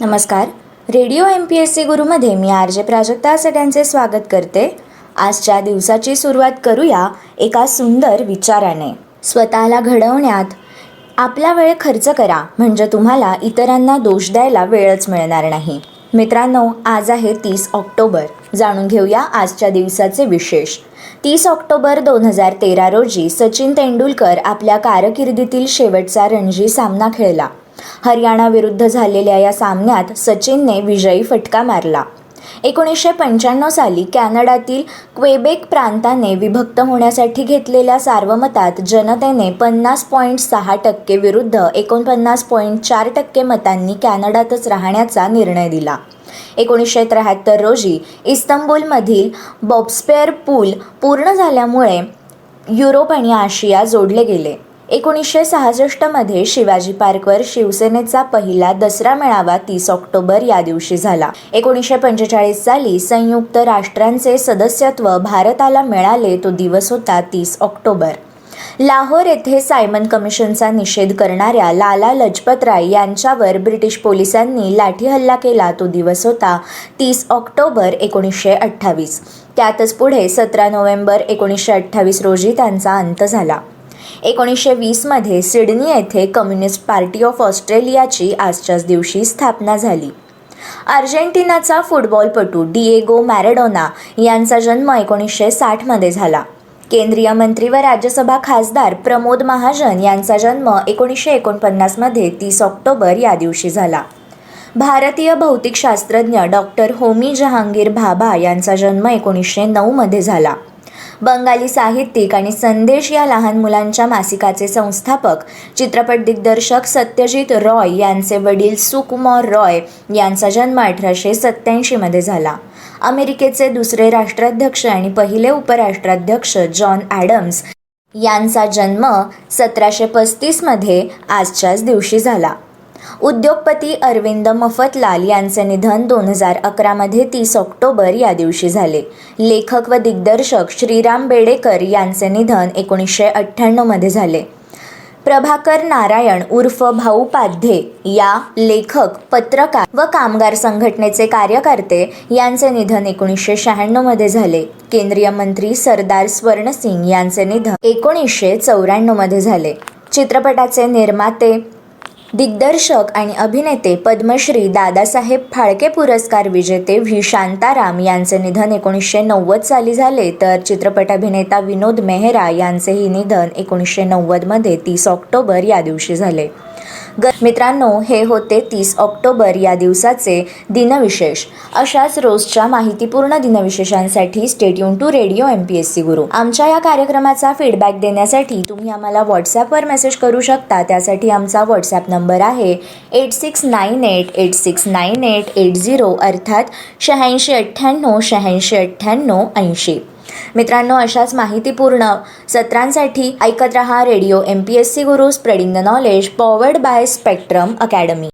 नमस्कार. Radio M P S C गुरुमध्ये मी R J Prajakta सगळ्यांचे स्वागत करते. आजच्या दिवसाची सुरुवात करूया एका सुंदर विचाराने. स्वतःला घडवण्यात आपला वेळ खर्च करा म्हणजे तुम्हाला इतरांना दोष द्यायला वेळच मिळणार नाही. मित्रांनो आज आहे तीस ऑक्टोबर. जाणून घेऊया आजच्या दिवसाचे विशेष. तीस ऑक्टोबर दोन हजार तेरा रोजी सचिन तेंडुलकर आपल्या कारकिर्दीतील शेवटचा रणजी सामना खेळला. हरियाणाविरुद्ध झालेल्या या सामन्यात सचिनने विजयी फटका मारला. एकोणीसशे पंच्याण्णव साली कॅनडातील क्वेबेक प्रांताने विभक्त होण्यासाठी घेतलेल्या सार्वमतात जनतेने पन्नास पॉईंट सहा टक्के विरुद्ध एकोणपन्नास पॉईंट चार टक्के मतांनी कॅनडातच राहण्याचा निर्णय दिला. एकोणीसशे त्र्याहत्तर रोजी इस्तंबुलमधील बॉब्स्पेअर पूल पूर्ण झाल्यामुळे युरोप आणि आशिया जोडले गेले. एकोणीसशे सहासष्टमध्ये शिवाजी पार्कवर शिवसेनेचा पहिला दसरा मेळावा तीस ऑक्टोबर या दिवशी झाला. एकोणीसशे पंचेचाळीस साली संयुक्त राष्ट्रांचे सदस्यत्व भारताला मिळाले तो दिवस होता तीस ऑक्टोबर. लाहोर येथे सायमन कमिशनचा निषेध करणाऱ्या लाला लजपत राय यांच्यावर ब्रिटिश पोलिसांनी लाठी हल्ला केला तो दिवस होता तीस ऑक्टोबर एकोणीसशे अठ्ठावीस. त्यातच पुढे सतरा नोव्हेंबर एकोणीसशे अठ्ठावीस रोजी त्यांचा अंत झाला. एकोणीसशे वीसमध्ये सिडनी येथे कम्युनिस्ट पार्टी ऑफ ऑस्ट्रेलियाची आजच्याच दिवशी स्थापना झाली. अर्जेंटिनाचा फुटबॉलपटू डिएगो मॅरेडोना यांचा जन्म एकोणीसशे साठमध्ये झाला. केंद्रीय मंत्री व राज्यसभा खासदार प्रमोद महाजन यांचा जन्म एकोणीसशे एकोणपन्नासमध्ये तीस ऑक्टोबर या दिवशी झाला. भारतीय भौतिकशास्त्रज्ञ डॉक्टर होमी जहांगीर भाभा यांचा जन्म एकोणीसशे नऊमध्ये झाला. बंगाली साहित्यिक आणि संदेश या लहान मुलांच्या मासिकाचे संस्थापक. चित्रपट दिग्दर्शक सत्यजित रॉय यांचे वडील सुकुमार रॉय यांचा जन्म अठराशे सत्त्याऐंशीमध्ये झाला. अमेरिकेचे दुसरे राष्ट्राध्यक्ष आणि पहिले उपराष्ट्राध्यक्ष जॉन ॲडम्स यांचा जन्म सतराशे पस्तीसमध्ये आजच्याच दिवशी झाला. उद्योगपती अरविंद मफतलाल यांचे निधन दोन हजार अकरामध्ये तीस ऑक्टोबर या दिवशी झाले. लेखक व दिग्दर्शक श्रीराम बेडेकर यांचे निधन एकोणीसशे अठ्ठ्याण्णवमध्ये झाले. प्रभाकर नारायण उर्फ भाऊ पाध्ये या लेखक पत्रकार व कामगार संघटनेचे कार्यकर्ते यांचे निधन एकोणीसशे शहाण्णवमध्ये झाले. केंद्रीय मंत्री सरदार स्वर्णसिंग यांचे निधन एकोणीसशे चौऱ्याण्णवमध्ये झाले. चित्रपटाचे निर्माते दिग्दर्शक आणि अभिनेते पद्मश्री दादासाहेब फाळके पुरस्कार विजेते व्ही. शांताराम यांचे निधन एकोणीसशे नव्वद साली झाले. तर चित्रपट अभिनेता विनोद मेहरा यांचेही निधन एकोणीसशे नव्वदमध्ये तीस ऑक्टोबर या दिवशी झाले. ग मित्रांनो हे होते तीस ऑक्टोबर या दिवसाचे दिनविशेष. अशाच रोजच्या माहितीपूर्ण दिनविशेषांसाठी stay tuned to radio M P S C Guru आमच्या या कार्यक्रमाचा फीडबॅक देण्यासाठी तुम्ही आम्हाला व्हॉट्सॲपवर मेसेज करू शकता. त्यासाठी आमचा व्हॉट्सॲप नंबर नंबर आहे eight six nine eight eight six nine eight eight zero अर्थात शहाऐंशी अठ्ठ्याण्णव शहाऐंशी अठ्ठ्याण्णव ऐंशी. मित्रांनो अशाच माहितीपूर्ण सत्रांसाठी ऐकत रहा radio M P S C Guru spreading the knowledge powered by spectrum academy